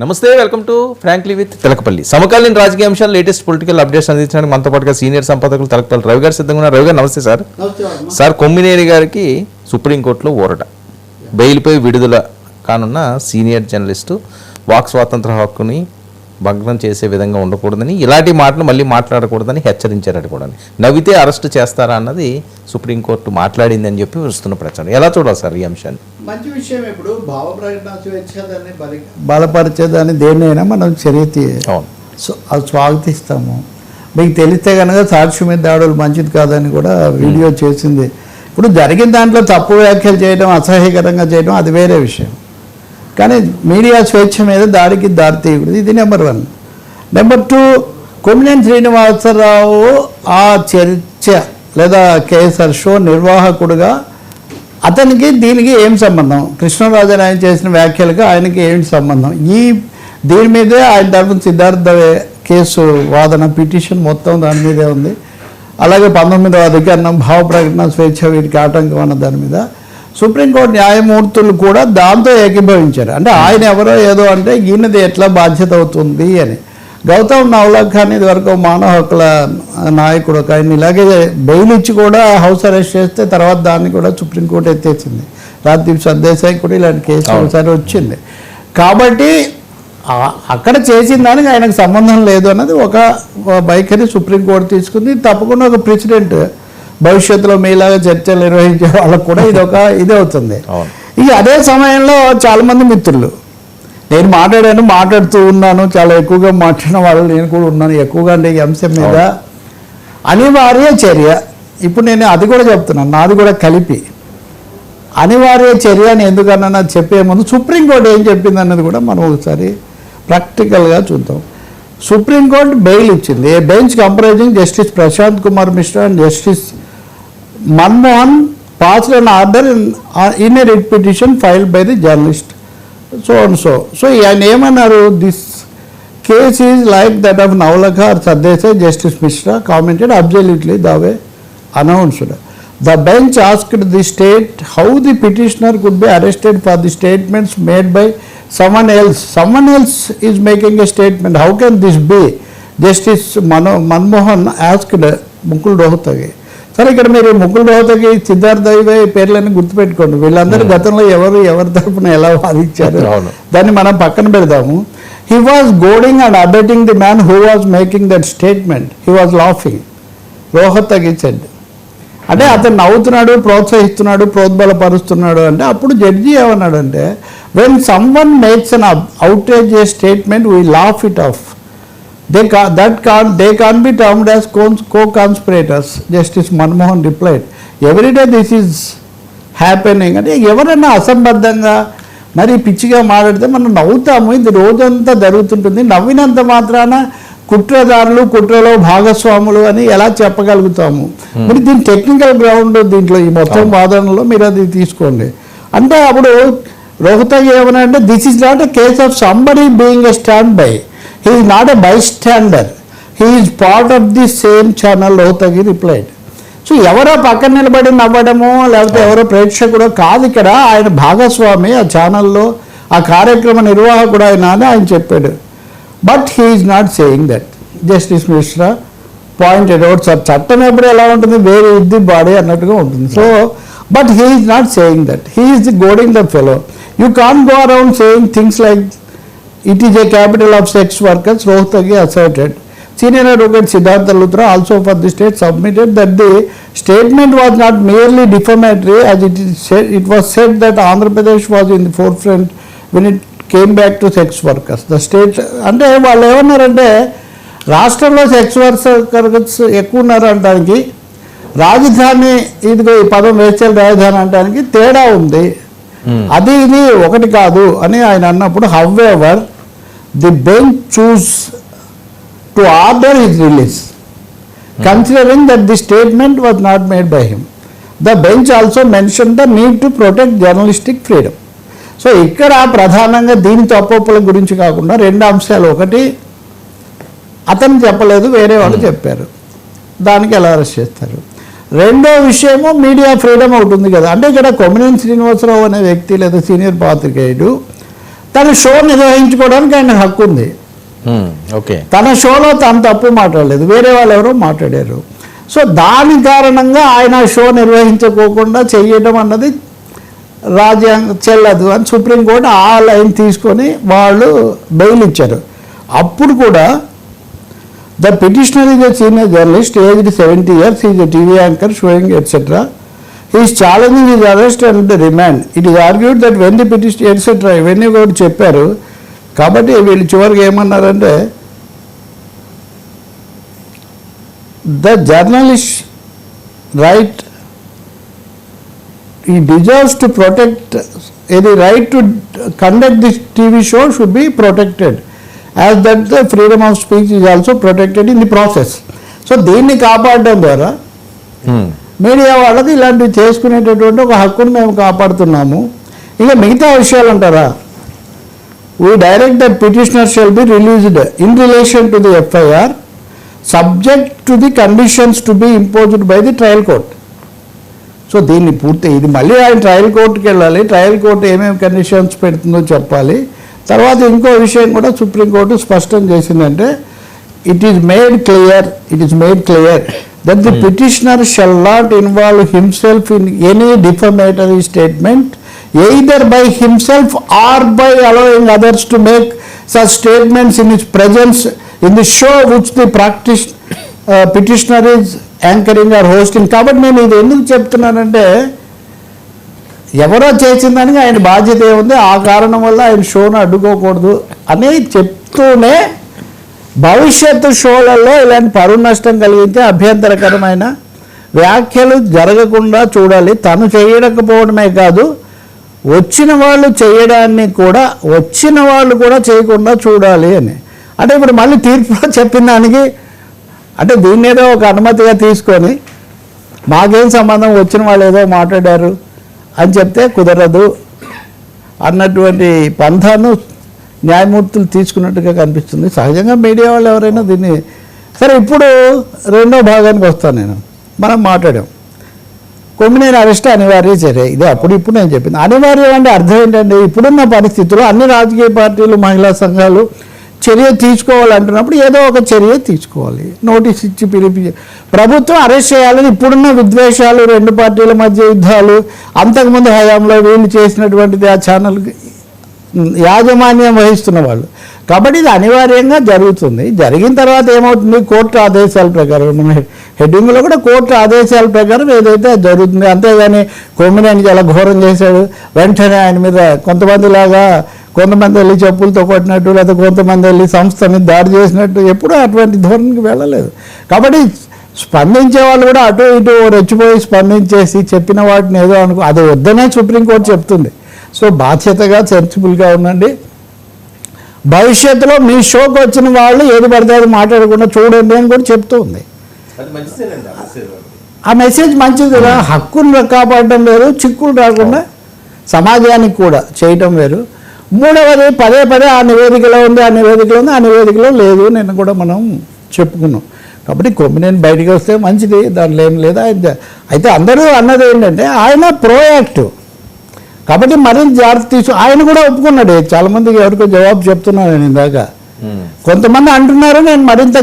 నమస్తే welcome to frankly with Tilakapalli. సమకాలీన రాజకీయ అంశాలు లేటెస్ట్ పొలిటికల్ అప్డేట్స్ అందించడానికి మనతో పాటుగా సీనియర్ సంపాదకులు తిలకపల్లి రవి గారు సిద్ధంగా ఉన్నారు. రవి గారు నమస్తే సార్. సార్ కొమ్మినేని గారికి సుప్రీంకోర్టులో ఊరట బెయిల్పై విడుదల కానున్న సీనియర్ జర్నలిస్టు వాక్ స్వాతంత్ర హక్కుని భగ్నం చేసే విధంగా ఉండకూడదని ఇలాంటి మాటలు మళ్ళీ మాట్లాడకూడదని హెచ్చరించారట కూడా నవ్వితే అరెస్ట్ చేస్తారా అన్నది సుప్రీంకోర్టు మాట్లాడింది అని చెప్పి వస్తున్న ప్రచారం. ఎలా చూడాలి సార్ ఈ అంశాన్ని? మంచి విషయం ఇప్పుడు భావ ప్రకటన బలపరిచేదాన్ని దేన్నైనా మనం చర్య సో అది స్వాగతిస్తాము. మీకు తెలిస్తే కనుక సాక్షి మీద దాడులు మంచిది కాదని కూడా వీడియో చేసింది. ఇప్పుడు జరిగిన దాంట్లో తప్పు వ్యాఖ్యలు చేయడం అసహ్యకరంగా చేయడం అది వేరే విషయం. కానీ మీడియా స్వేచ్ఛ మీద దాడికి దారి తీయకూడదు. ఇది number one. Number two Kommineni Srinivasarao ఆ చర్చ లేదా కేఎస్ఆర్ షో నిర్వాహకుడుగా అతనికి దీనికి ఏం సంబంధం? కృష్ణరాజన్ ఆయన చేసిన వ్యాఖ్యలకు ఆయనకి ఏం సంబంధం? ఈ దీని మీదే ఆయన తరఫున సిద్ధార్థ కేసు వాదన పిటిషన్ మొత్తం దాని మీదే ఉంది. అలాగే పంతొమ్మిదవ అధికరణం భావ ప్రకటన స్వేచ్ఛ వీటికి ఆటంకం అన్న దాని మీద. సుప్రీంకోర్టు న్యాయమూర్తులు కూడా దాంతో ఏకీభవించారు. అంటే ఆయన ఎవరో ఏదో అంటే ఈయనది ఎట్లా బాధ్యత అవుతుంది అని. గౌతమ్ నవలఖ్ ఖాన్ ఇది వరకు మానవ హక్కుల నాయకుడు ఒక ఆయన ఇలాగే బెయిల్ ఇచ్చి కూడా హౌస్ అరెస్ట్ చేస్తే తర్వాత దాన్ని కూడా సుప్రీంకోర్టు ఎత్తేసింది. రాజ్దీప్ సందేశాయ్ కూడా ఇలాంటి కేసు. ఒకసారి వచ్చింది. కాబట్టి అక్కడ చేసిన దానికి ఆయనకు సంబంధం లేదు అన్నది ఒక ఒక వైఖరి సుప్రీంకోర్టు తీసుకుంది. తప్పకుండా ఒక ప్రెసిడెంట్ భవిష్యత్తులో మీలాగా చర్చలు నిర్వహించే వాళ్ళకు కూడా ఇది ఒక ఇది అవుతుంది. ఇక అదే సమయంలో చాలామంది మిత్రులు నేను మాట్లాడాను మాట్లాడుతూ ఉన్నాను చాలా ఎక్కువగా మాట్లాడిన వాళ్ళు నేను కూడా ఉన్నాను ఎక్కువగా అంటే ఈ అంశం మీద అనివార్య చర్య. ఇప్పుడు నేను అది కూడా చెప్తున్నాను నాది కూడా కలిపి. అనివార్య చర్య అని ఎందుకన్నా చెప్పే ముందు సుప్రీంకోర్టు ఏం చెప్పింది అన్నది కూడా మనం ఒకసారి ప్రాక్టికల్గా చూద్దాం. సుప్రీంకోర్టు బెయిల్ ఇచ్చింది. A bench comprising justice Prashant Kumar Mishra and justice Manmohan passed an order in in a writ petition filed by the journalist so and so so ఆయన ఏమన్నారు this case is like that of Navlakha or Sardesai justice Mishra commented absolutely the way announced. The bench asked the state how the petitioner could be arrested for the statements made by someone else. Someone else is making a statement. How can this be? Justice Mano, Manmohan asked Mukul Rohatgi సరే ఇక్కడ మీరు ముకుల్ రోహతగి సిద్ధార్థ ఇవే పేర్లన్నీ గుర్తుపెట్టుకోండి. వీళ్ళందరూ గతంలో ఎవరు ఎవరి తరపున ఎలా వాదించారు. దాన్ని మనం పక్కన పెడదాము. He was goading and abetting the man who was making that statement he was laughing Rohatgi said అంటే అతను నవ్వుతున్నాడు ప్రోత్సహిస్తున్నాడు ప్రోద్బలపరుస్తున్నాడు అంటే అప్పుడు జడ్జి ఏమన్నాడంటే when someone makes an outrage a statement we laugh it off they ca that can they can be termed as cons co conspirators justice Manmohan replied everyday this is happening అంటే ఎవరైనా అసంబద్ధంగా మరి పిచ్చిగా మాట్లాడితే మనం నవ్వుతాము. ఇది రోజంతా జరుగుతుంటుంది. నవ్వినంత మాత్రాన కుట్రదారులు కుట్రలో భాగస్వాములు అని ఎలా చెప్పగలుగుతాము? మరి దీని టెక్నికల్ గ్రౌండ్ దీంట్లో ఈ మొత్తం వాదనలో మీరు అది తీసుకోండి. అంటే అప్పుడు రోహతగి ఏమన్నా అంటే this is not a case of somebody being a stand by he is not a bystander he is part of the same channel Rohatgi replied so ఎవరో పక్కన నిలబడి నవ్వడమో లేకపోతే ఎవరో ప్రేక్షకుడో కాదు ఇక్కడ. ఆయన భాగస్వామి ఆ ఛానల్లో ఆ కార్యక్రమ నిర్వాహకుడు ఆయన అని ఆయన చెప్పాడు. But he is not saying that justice Mishra pointed out sir చట్టం ఎప్పుడు ఎలా ఉంటుంది? వేరే ఇది బాడీ అన్నట్టుగా ఉంటుంది. So but he is not saying that he's the goading the fellow you can go around saying things like it is a capital of sex workers Rohatgi asserted senior advocate Siddharth Luthra also for the state submitted that the statement was not merely defamatory as it is said it was said that Andhra Pradesh was in the forefront when it came back to sex workers the state అంటే వాళ్ళు ఏమన్నారంటే రాష్ట్రంలో sex workers ఎక్కువ ఉన్నారు అనడానికి రాజధాని ఇదిగో ఈ పదం వేసేల్ రాజధాని అనడానికి తేడా ఉంది. అది ఇది ఒకటి కాదు అని ఆయన అన్నప్పుడు however the bench choose to order his release. Considering that the statement was not made by him the bench also mention the need to protect journalistic freedom so ఇక్కడ ప్రధానంగా దీని తప్పొప్పుల గురించి కాకుండా రెండు అంశాలు. ఒకటి అతను చెప్పలేదు వేరే వాళ్ళు చెప్పారు. దానికి ఎలా అరెస్ట్ చేస్తారు? రెండో విషయము మీడియా ఫ్రీడమ్ ఒకటి ఉంది కదా. అంటే ఇక్కడ కొమ్మినేని శ్రీనివాసరావు అనే వ్యక్తి లేదా సీనియర్ పాత్రికేయుడు తన షో నిర్వహించుకోవడానికి ఆయన హక్కు ఉంది. ఓకే. తన షోలో తను తప్పు మాట్లాడలేదు. వేరే వాళ్ళు ఎవరో మాట్లాడారు. సో దాని కారణంగా ఆయన షో నిర్వహించుకోకుండా చేయడం అన్నది రాజ్యాంగ చెల్లదు అని సుప్రీంకోర్టు ఆ లైన్ తీసుకొని వాళ్ళు బెయిల్ ఇచ్చారు. అప్పుడు కూడా the petitioner is a senior journalist aged seventy years is a TV anchor showing etcetera. Is challenging is arrest and remand it is argued that when the petition etcetera ఇవన్నీ కూడా చెప్పారు కాబట్టి వీళ్ళు చివరికి ఏమన్నారంటే the journalist right he deserves to protect ఇది right to conduct this TV show should be protected as that the freedom of speech is also protected in the process so దీన్ని కాపాడడం ద్వారా hmm. మీడియా వాళ్ళకి ఇలాంటివి చేసుకునేటటువంటి ఒక హక్కును మేము కాపాడుతున్నాము. ఇక మిగతా విషయాలు అంటారా? We direct that petitioner shall be released in relation to the FIR subject to the conditions to be imposed by the trial court so దీన్ని పూర్తి ఇది మళ్ళీ ఆయన ట్రయల్ కోర్టుకి వెళ్ళాలి. ట్రయల్ కోర్టు ఏమేమి కండిషన్స్ పెడుతుందో చెప్పాలి. తర్వాత ఇంకో విషయం కూడా సుప్రీంకోర్టు స్పష్టం చేసిందంటే it is made clear it is made clear that the petitioner shall not involve himself in any defamatory statement either by himself or by allowing others to make such statements in his presence in the show which the practice uh, petitioner is anchoring or hosting కాబట్టి నేను ఇది ఎందుకు చెప్తున్నానంటే ఎవరో చేసిన దానికి ఆయన బాధ్యత ఏముంది? ఆ కారణం వల్ల ఆయన షోను అడ్డుకోకూడదు అని చెప్తూనే భవిష్యత్తు షోలలో ఇలాంటి పరువు నష్టం కలిగితే అభ్యంతరకరమైన వ్యాఖ్యలు జరగకుండా చూడాలి. తను చేయకపోవడమే కాదు వచ్చిన వాళ్ళు చేయడాన్ని కూడా వచ్చిన వాళ్ళు కూడా చేయకుండా చూడాలి అని. అంటే ఇప్పుడు మళ్ళీ తీర్పులో చెప్పిన దానికి అంటే దీన్ని ఏదో ఒక అనుమతిగా తీసుకొని మాకేం సంబంధం వచ్చిన వాళ్ళు ఏదో మాట్లాడారు అని చెప్తే కుదరదు అన్నటువంటి పంథాను న్యాయమూర్తులు తీసుకున్నట్టుగా కనిపిస్తుంది. సహజంగా మీడియా వాళ్ళు ఎవరైనా దీన్ని సరే ఇప్పుడు రెండో భాగానికి వస్తాను నేను. మనం మాట్లాడాం. కొమ్మినేని అరెస్ట్ అనివార్య చర్య. ఇది అప్పుడు ఇప్పుడు నేను చెప్పింది. అనివార్యం అంటే అర్థం ఏంటంటే ఇప్పుడున్న పరిస్థితుల్లో అన్ని రాజకీయ పార్టీలు మహిళా సంఘాలు చర్య తీసుకోవాలంటున్నప్పుడు ఏదో ఒక చర్య తీసుకోవాలి. నోటీస్ ఇచ్చి పిలిపి ప్రభుత్వం అరెస్ట్ చేయాలని ఇప్పుడున్న విద్వేషాలు రెండు పార్టీల మధ్య యుద్ధాలు అంతకుముందు హయాంలో వీళ్ళు చేసినటువంటిది ఆ ఛానల్ యాజమాన్యం వహిస్తున్న వాళ్ళు. కాబట్టి ఇది అనివార్యంగా జరుగుతుంది. జరిగిన తర్వాత ఏమవుతుంది? కోర్టు ఆదేశాల ప్రకారం మన హెడ్డింగ్లో కూడా కోర్టు ఆదేశాల ప్రకారం ఏదైతే జరుగుతుంది అంతేగాని కొమ్మినేని చాలా ఘోరం చేశాడు వెంటనే ఆయన మీద కొంతమంది లాగా కొంతమంది వెళ్ళి చెప్పులతో కొట్టినట్టు లేదా కొంతమంది వెళ్ళి సంస్థని దాడి చేసినట్టు ఎప్పుడూ అటువంటి ధోరణికి వెళ్ళలేదు. కాబట్టి స్పందించే వాళ్ళు కూడా అటు ఇటు రెచ్చిపోయి స్పందించేసి చెప్పిన వాటిని ఏదో అనుకో అది వద్దనే సుప్రీంకోర్టు చెప్తుంది. సో బాధ్యతగా సెన్సిబుల్గా ఉండండి. భవిష్యత్తులో మీ షోకి వచ్చిన వాళ్ళు ఏది పడితే అది మాట్లాడకుండా చూడండి అని కూడా చెప్తూ ఉంది. ఆ మెసేజ్ మంచిది కదా. హక్కును కాపాడడం వేరు చిక్కులు రాకుండా సమాజానికి కూడా చేయటం వేరు. మూడవది పదే పదే ఆ నివేదికలో ఉంది ఆ నివేదికలో ఉంది ఆ నివేదికలో లేదు నేను కూడా మనం చెప్పుకున్నాం. కాబట్టి కొమ్మినేని బయటికి వస్తే మంచిది దాంట్లో ఏం లేదు? అయితే అందరూ అన్నది ఏంటంటే ఆయన ప్రోయాక్టివ్ కాబట్టి మరింత జాగ్రత్త తీసు ఆయన కూడా ఒప్పుకున్నాడు. చాలా మందికి ఎవరికో జవాబు చెప్తున్నాను నేను ఇందాక. కొంతమంది అంటున్నారు నేను మరింత